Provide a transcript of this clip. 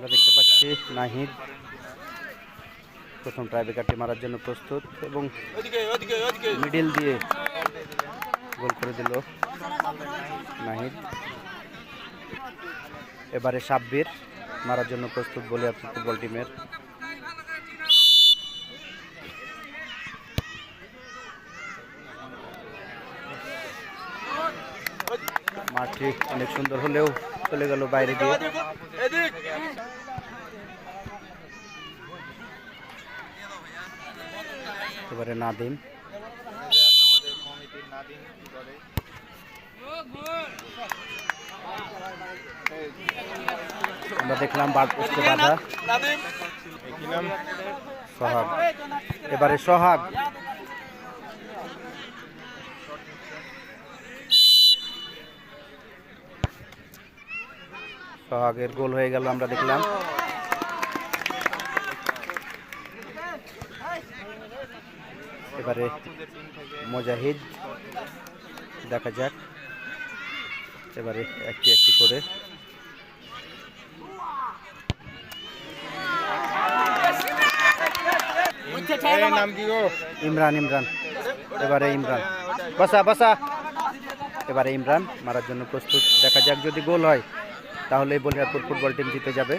আমরা দেখতে পাচ্ছি নাহিদ। প্রথম ট্রাইবেকারটি মারার জন্য প্রস্তুত এবং মিডিল দিয়ে গোল করে দিল নাহিদ। এবারে সাব্বির মারার জন্য প্রস্তুত বলে ফুটবল টিমের। মাঠটি অনেক সুন্দর হলেও চলে গেল বাইরে দিয়ে। এবারে নাদিম। আমরা দেখলাম বার পোস্টে বাধা। সোহাগ। এবারে সোহাগ। সোহাগের গোল হয়ে গেল, আমরা দেখলাম। এবারে মোজাহিদ দেখা যাক। এবারে একটি একটি করে। ইমরান ইমরান। এবারে ইমরান। বসা বসা। এবারে ইমরান মারার জন্য প্রস্তুত। দেখা যাক যদি গোল হয় তাহলে বলিয়ারপুর ফুটবল টিম জিতে যাবে।